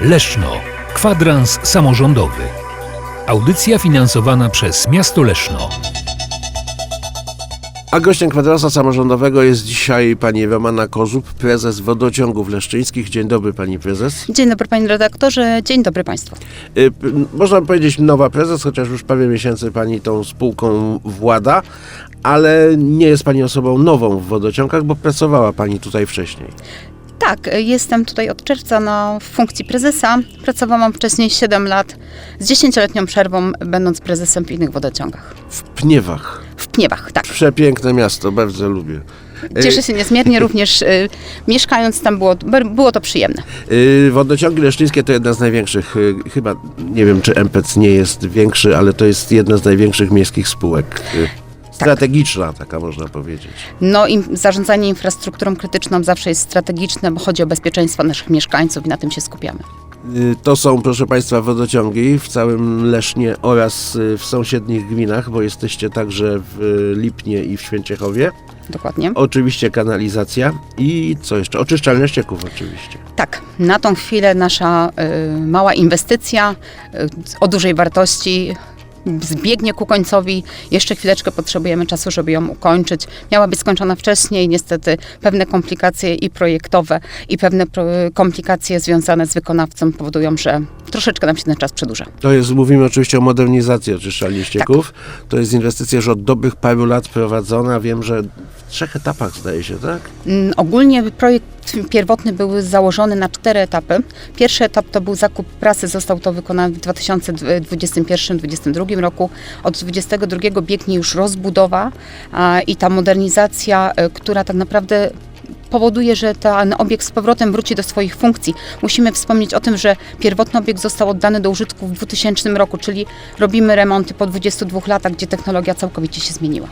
Leszno. Kwadrans samorządowy. Audycja finansowana przez miasto Leszno. A gościem kwadransa samorządowego jest dzisiaj pani Romana Kozub, prezes wodociągów leszczyńskich. Dzień dobry pani prezes. Dzień dobry panie redaktorze, dzień dobry państwu. Y, Można powiedzieć nowa prezes, chociaż już parę miesięcy pani tą spółką włada, ale nie jest pani osobą nową w wodociągach, bo pracowała pani tutaj wcześniej. Tak, jestem tutaj od czerwca na funkcji prezesa. Pracowałam wcześniej 7 lat z 10-letnią przerwą, będąc prezesem w innych wodociągach. W Pniewach. W Pniewach, tak. Przepiękne miasto, bardzo lubię. Cieszę się niezmiernie, również y, mieszkając tam było, było to przyjemne. Y, Wodociągi leszczyńskie to jedna z największych, y, chyba nie wiem czy MPC nie jest większy, ale to jest jedna z największych miejskich spółek. y, Strategiczna, taka można powiedzieć. No i zarządzanie infrastrukturą krytyczną zawsze jest strategiczne, bo chodzi o bezpieczeństwo naszych mieszkańców i na tym się skupiamy. Y, To są, proszę Państwa, wodociągi w całym Lesznie oraz y, w sąsiednich gminach, bo jesteście także w y, Lipnie i w Święciechowie. Dokładnie. Oczywiście kanalizacja i co jeszcze? Oczyszczalnia ścieków oczywiście. Tak, na tą chwilę nasza y, mała inwestycja y, o dużej wartości zbiegnie ku końcowi. Jeszcze chwileczkę potrzebujemy czasu, żeby ją ukończyć. Miała być skończona wcześniej, niestety pewne komplikacje i projektowe, i pewne komplikacje związane z wykonawcą powodują, że troszeczkę nam się ten czas przedłuża. To jest, mówimy oczywiście o modernizacji oczyszczalni ścieków. To jest inwestycja już od dobrych paru lat prowadzona. Wiem, że w trzech etapach zdaje się, tak? Mm, Ogólnie projekt pierwotny był założony na cztery etapy. Pierwszy etap to był zakup prasy, został to wykonany w 2021-2022 roku. Od 2022 biegnie już rozbudowa i ta modernizacja, e, która tak naprawdę powoduje, że ten obiekt z powrotem wróci do swoich funkcji. Musimy wspomnieć o tym, że pierwotny obiekt został oddany do użytku w 2000 roku, czyli robimy remonty po 22 latach, gdzie technologia całkowicie się zmieniła.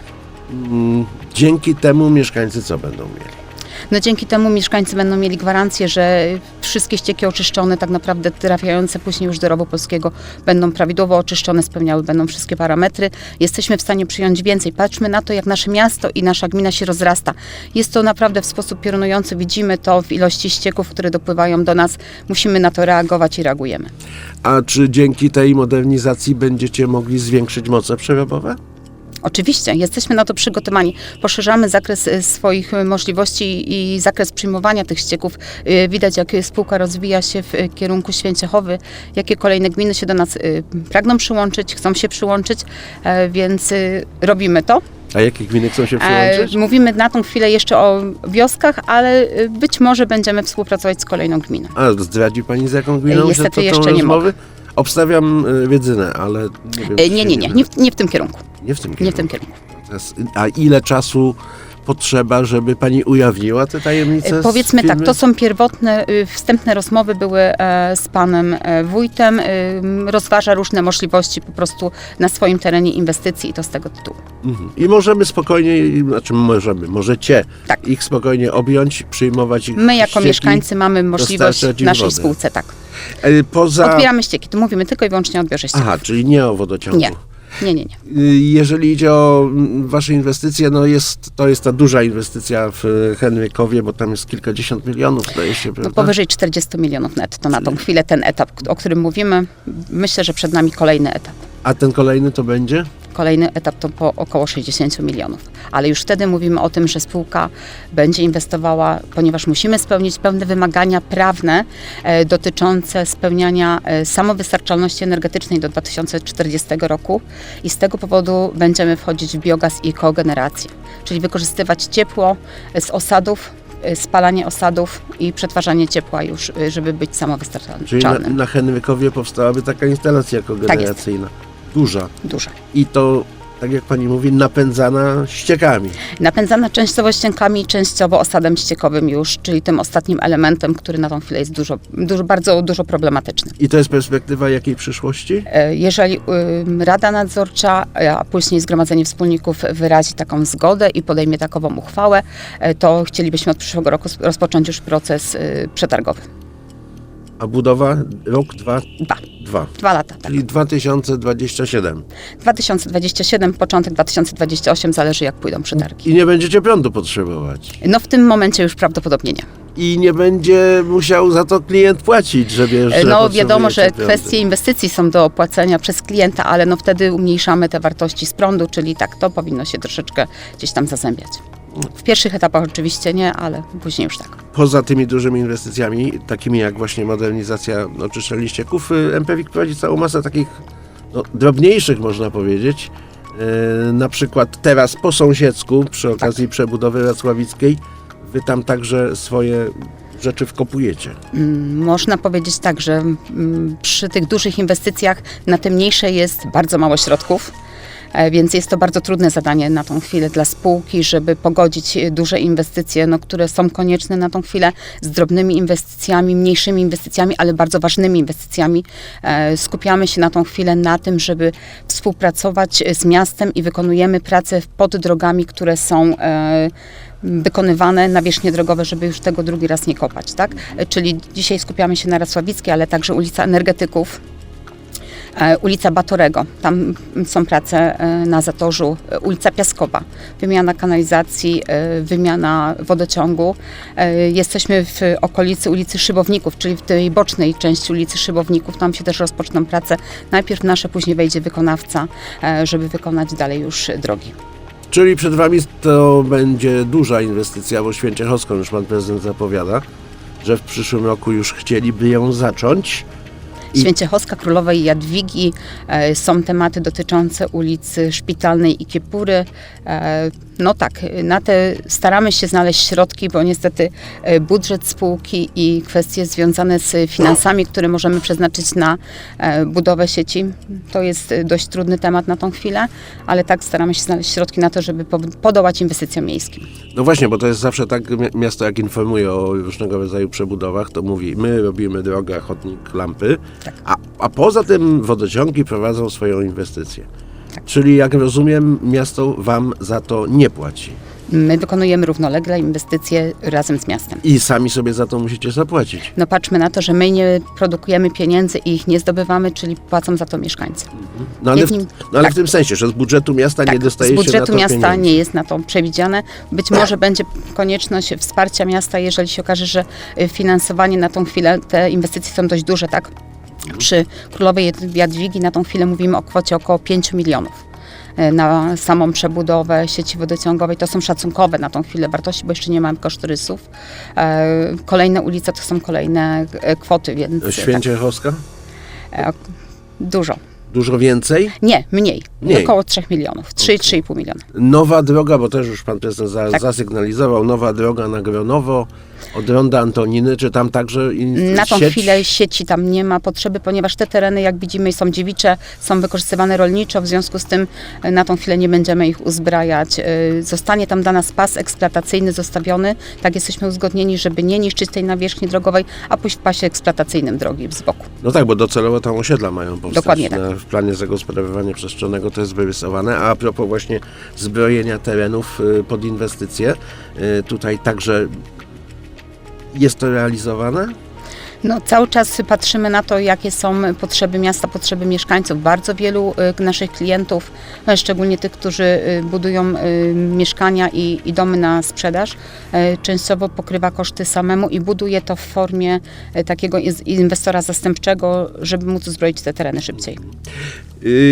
Mm, Dzięki temu mieszkańcy co będą mieli? No dzięki temu mieszkańcy będą mieli gwarancję, że wszystkie ścieki oczyszczone, tak naprawdę trafiające później już do rowu polskiego, będą prawidłowo oczyszczone, spełniały będą wszystkie parametry. Jesteśmy w stanie przyjąć więcej. Patrzmy na to, jak nasze miasto i nasza gmina się rozrasta. Jest to naprawdę w sposób piorunujący. Widzimy to w ilości ścieków, które dopływają do nas. Musimy na to reagować i reagujemy. A czy dzięki tej modernizacji będziecie mogli zwiększyć moce przerobowe? Oczywiście, jesteśmy na to przygotowani. Poszerzamy zakres e, swoich e, możliwości i zakres przyjmowania tych ścieków. E, Widać, jak spółka rozwija się w kierunku Święciechowy, jakie kolejne gminy się do nas pragną przyłączyć, chcą się przyłączyć, e, więc robimy to. A jakie gminy chcą się E, przyłączyć? Mówimy na tą chwilę jeszcze o wioskach, ale być może będziemy współpracować z kolejną gminą. A zdradzi Pani z jaką gminą niestety jeszcze nie rozmowy? Obstawiam y, Wiedzynę, ale nie wiem. E, Nie, nie, nie, nie w, nie w tym kierunku. Nie w tym Nie w tym kierunku. kierunku. A ile czasu potrzeba, żeby Pani ujawniła te tajemnice? Powiedzmy tak, to są pierwotne, y, wstępne rozmowy były e, z panem e, wójtem. y, Rozważa różne możliwości po prostu na swoim terenie inwestycji i to z tego tytułu. Mhm. I możemy spokojnie, znaczy możemy, możecie Tak. ich spokojnie objąć, przyjmować ich My jako ścieki. mieszkańcy mamy możliwość w naszej wody. spółce, tak. E, Poza... Odbieramy ścieki, tu mówimy tylko i wyłącznie o odbiorze ścieków. Aha, czyli nie o wodociągu. Nie, nie, nie, nie. Y, Jeżeli idzie o mm, Wasze inwestycje, no jest, to jest ta duża inwestycja w Henrykowie, bo tam jest kilkadziesiąt milionów, zdaje się, No, powyżej 40 milionów netto na tą chwilę ten etap, o którym mówimy. Myślę, że przed nami kolejny etap. A ten kolejny to będzie? Kolejny etap to po około 60 milionów. Ale już wtedy mówimy o tym, że spółka będzie inwestowała, ponieważ musimy spełnić pewne wymagania prawne e, dotyczące spełniania e, samowystarczalności energetycznej do 2040 roku i z tego powodu będziemy wchodzić w biogaz i kogenerację, czyli wykorzystywać ciepło e, z osadów, e, spalanie osadów i przetwarzanie ciepła już, e, żeby być Czyli na, samowystarczalnym. na Henrykowie powstałaby taka instalacja kogeneracyjna. Duża. Dużo. I to, tak jak pani mówi, napędzana ściekami. Napędzana częściowo ściankami, częściowo osadem ściekowym już, czyli tym ostatnim elementem, który na tą chwilę jest dużo, dużo, bardzo dużo problematyczny. I to jest perspektywa jakiej przyszłości? E, Jeżeli Rada Nadzorcza, a później Zgromadzenie Wspólników wyrazi taką zgodę i podejmie takową uchwałę, e, to chcielibyśmy od przyszłego roku rozpocząć już proces y, przetargowy. A budowa rok, dwa, Dwa. dwa. Dwa lata, tak. Czyli 2027. 2027, początek 2028, zależy jak pójdą przetargi. I nie będziecie prądu potrzebować. No w tym momencie już prawdopodobnie nie. i nie będzie musiał za to klient płacić, że wiesz, że No wiadomo, że kwestie inwestycji są do opłacenia przez klienta, ale no wtedy umniejszamy te wartości z prądu, czyli tak to powinno się troszeczkę gdzieś tam zazębiać. W pierwszych etapach oczywiście nie, ale później już tak. Poza tymi dużymi inwestycjami, takimi jak właśnie modernizacja oczyszczalni ścieków, y, MPWiK prowadzi całą masę takich no, drobniejszych, można powiedzieć. Yy, na przykład teraz po sąsiedzku, przy okazji przebudowy Racławickiej, wy tam także swoje rzeczy wkopujecie. Mm, Można powiedzieć tak, że mm, przy tych dużych inwestycjach na te mniejsze jest bardzo mało środków. E, Więc jest to bardzo trudne zadanie na tą chwilę dla spółki, żeby pogodzić e, duże inwestycje, no, które są konieczne na tą chwilę, z drobnymi inwestycjami, mniejszymi inwestycjami, ale bardzo ważnymi inwestycjami. E, Skupiamy się na tą chwilę na tym, żeby współpracować z miastem i wykonujemy pracę pod drogami, które są wykonywane nawierzchnie drogowe, żeby już tego drugi raz nie kopać, tak? Czyli dzisiaj skupiamy się na Racławickiej, ale także ulica Energetyków, ulica Batorego, tam są prace e, na Zatorzu, e, ulica Piaskowa, wymiana kanalizacji, e, wymiana wodociągu. E, Jesteśmy w okolicy ulicy Szybowników, czyli w tej bocznej części ulicy Szybowników, tam się też rozpoczną prace. Najpierw nasze, później wejdzie wykonawca, e, żeby wykonać dalej już drogi. Czyli przed wami to będzie duża inwestycja, bo Święciechowską już pan prezydent zapowiada, że w przyszłym roku już chcieliby ją zacząć. I- Święciechowska, Królowej Jadwigi. E, są tematy dotyczące ulicy Szpitalnej i Kiepury. No tak, na te staramy się znaleźć środki, bo niestety e, budżet spółki i kwestie związane z finansami, które możemy przeznaczyć na e, budowę sieci, to jest e, dość trudny temat na tą chwilę, ale tak staramy się znaleźć środki na to, żeby po- podołać inwestycjom miejskim. No właśnie, bo to jest zawsze tak, mi- miasto jak informuje o różnego rodzaju przebudowach, to mówi, my robimy drogę, chodnik, lampy, Tak. a, a poza tym wodociągi prowadzą swoją inwestycję. Tak. Czyli jak rozumiem, miasto wam za to nie płaci. My wykonujemy równolegle inwestycje razem z miastem. I sami sobie za to musicie zapłacić. No patrzmy na to, że my nie produkujemy pieniędzy i ich nie zdobywamy, czyli płacą za to mieszkańcy. No ale, w, no ale tak. w tym sensie, że z budżetu miasta nie Tak, dostajecie z budżetu na to miasta pieniędzy. nie jest na to przewidziane. Być może będzie konieczność wsparcia miasta, jeżeli się okaże, że y, finansowanie na tą chwilę, te inwestycje są dość duże, tak? Przy Królowej Jadwigi na tą chwilę mówimy o kwocie około 5 milionów y, na samą przebudowę sieci wodociągowej. To są szacunkowe na tą chwilę wartości, bo jeszcze nie mamy kosztorysów. E, Kolejne ulice to są kolejne e, kwoty, więc tak, Święciechowska? e, dużo. Dużo więcej? Nie, mniej. Mniej. Około 3 milionów. 3-3,5 miliona. Nowa droga, bo też już pan prezydent za, Tak. zasygnalizował, nowa droga na Gronowo, od Ronda Antoniny, czy tam także Na tą sieć? chwilę sieci tam nie ma potrzeby, ponieważ te tereny, jak widzimy, są dziewicze, są wykorzystywane rolniczo, w związku z tym e, na tą chwilę nie będziemy ich uzbrajać. E, Zostanie tam dla nas pas eksploatacyjny zostawiony, tak jesteśmy uzgodnieni, żeby nie niszczyć tej nawierzchni drogowej, a pójść w pasie eksploatacyjnym drogi z boku. No tak, bo docelowo tam osiedla mają powstać. Dokładnie tak. w planie zagospodarowania przestrzennego to jest wyrysowane. A a propos właśnie zbrojenia terenów y, pod inwestycje, y, tutaj także jest to realizowane? No, cały czas patrzymy na to, jakie są potrzeby miasta, potrzeby mieszkańców. Bardzo wielu y, naszych klientów, e, szczególnie tych, którzy y, budują y, mieszkania i, i domy na sprzedaż, e, częściowo pokrywa koszty samemu i buduje to w formie e, takiego inwestora zastępczego, żeby móc uzbroić te tereny szybciej.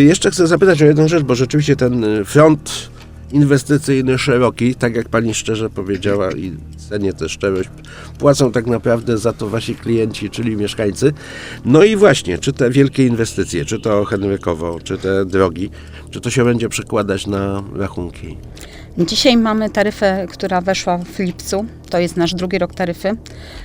Jeszcze chcę zapytać o jedną rzecz, bo rzeczywiście ten front inwestycyjny szeroki, tak jak pani szczerze powiedziała i cenię tę szczerość, płacą tak naprawdę za to wasi klienci, czyli mieszkańcy. No i właśnie, czy te wielkie inwestycje, czy to Henrykowo, czy te drogi, czy to się będzie przekładać na rachunki? Dzisiaj mamy taryfę, która weszła w lipcu. To jest nasz drugi rok taryfy.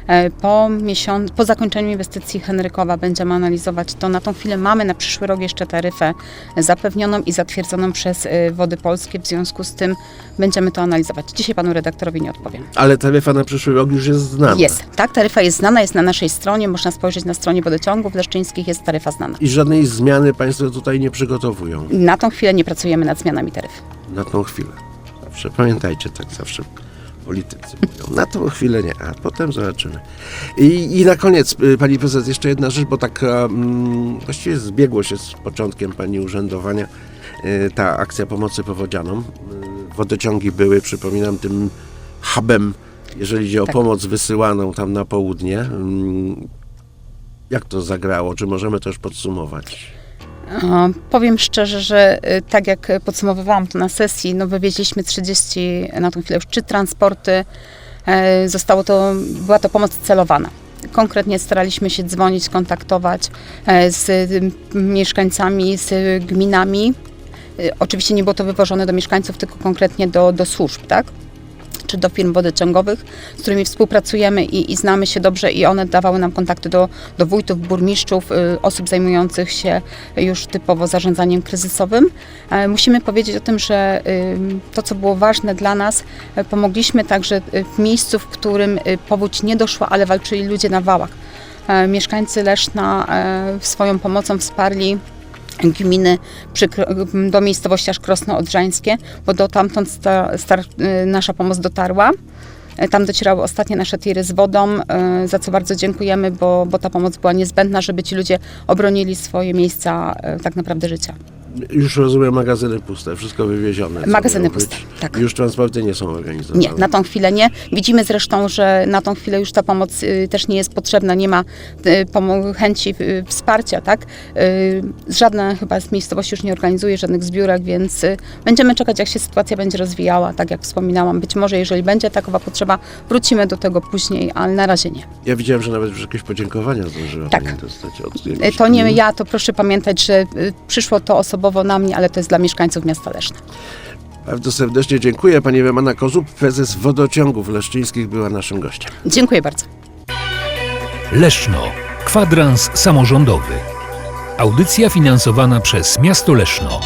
E, Po, miesiąc, po zakończeniu inwestycji Henrykowa będziemy analizować to. Na tą chwilę mamy na przyszły rok jeszcze taryfę zapewnioną i zatwierdzoną przez e, Wody Polskie. W związku z tym będziemy to analizować. Dzisiaj panu redaktorowi nie odpowiem. Ale taryfa na przyszły rok już jest znana. Jest, tak, taryfa jest znana, jest na naszej stronie. Można spojrzeć na stronie wodociągów leszczyńskich, jest taryfa znana. I żadnej zmiany państwo tutaj nie przygotowują Na tą chwilę nie pracujemy nad zmianami taryfy. na tą chwilę. Zawsze pamiętajcie, tak zawsze politycy mówią. Na tą chwilę nie, a potem zobaczymy. I, i na koniec, y, pani prezes, jeszcze jedna rzecz, bo tak mm, właściwie zbiegło się z początkiem pani urzędowania y, ta akcja pomocy powodzianom. Y, wodociągi były, przypominam, tym hubem jeżeli idzie o Tak. pomoc wysyłaną tam na południe. Mm, Jak to zagrało? Czy możemy też podsumować? Powiem szczerze, że e, tak jak podsumowywałam to na sesji, no wywieźliśmy 30 na tą chwilę już trzy transporty. E, Zostało to, była to pomoc celowana. Konkretnie staraliśmy się dzwonić, kontaktować e, z y, mieszkańcami, z gminami. E, Oczywiście nie było to wywożone do mieszkańców, tylko konkretnie do, do służb, tak? Czy do firm wodociągowych, z którymi współpracujemy i, i znamy się dobrze i one dawały nam kontakty do, do wójtów, burmistrzów, y, osób zajmujących się już typowo zarządzaniem kryzysowym. E, musimy powiedzieć o tym, że y, to, co było ważne dla nas, e, pomogliśmy także y, w miejscu, w którym powódź nie doszła, ale walczyli ludzie na wałach. E, mieszkańcy Leszna swoją pomocą wsparli gminy do miejscowości aż Krosno Odrzańskie, bo do tamtąd sta, star, y, nasza pomoc dotarła. E, Tam docierały ostatnie nasze tiry z wodą, e, za co bardzo dziękujemy, bo, bo ta pomoc była niezbędna, żeby ci ludzie obronili swoje miejsca tak naprawdę życia. Już rozumiem, magazyny puste, wszystko wywiezione. Magazyny puste, tak. Już transporty nie są organizowane. Nie, na tą chwilę nie. Widzimy zresztą, że na tą chwilę już ta pomoc y, też nie jest potrzebna, nie ma y, chęci y, wsparcia, tak? Y, żadna chyba z miejscowości już nie organizuje żadnych zbiórek, więc y, będziemy czekać, jak się sytuacja będzie rozwijała, tak jak wspominałam. Być może, jeżeli będzie takowa potrzeba, wrócimy do tego później, ale na razie nie. Ja widziałem, że nawet już jakieś podziękowania zdążyła Tak. Pani dostać od Y, To nie ja, to proszę pamiętać, że y, przyszło to osobowo na mnie, ale to jest dla mieszkańców miasta Leszna. Bardzo serdecznie dziękuję. Pani Wemana Kozub, prezes wodociągów leszczyńskich, była naszym gościem. Dziękuję bardzo. Leszno. Kwadrans samorządowy. Audycja finansowana przez miasto Leszno.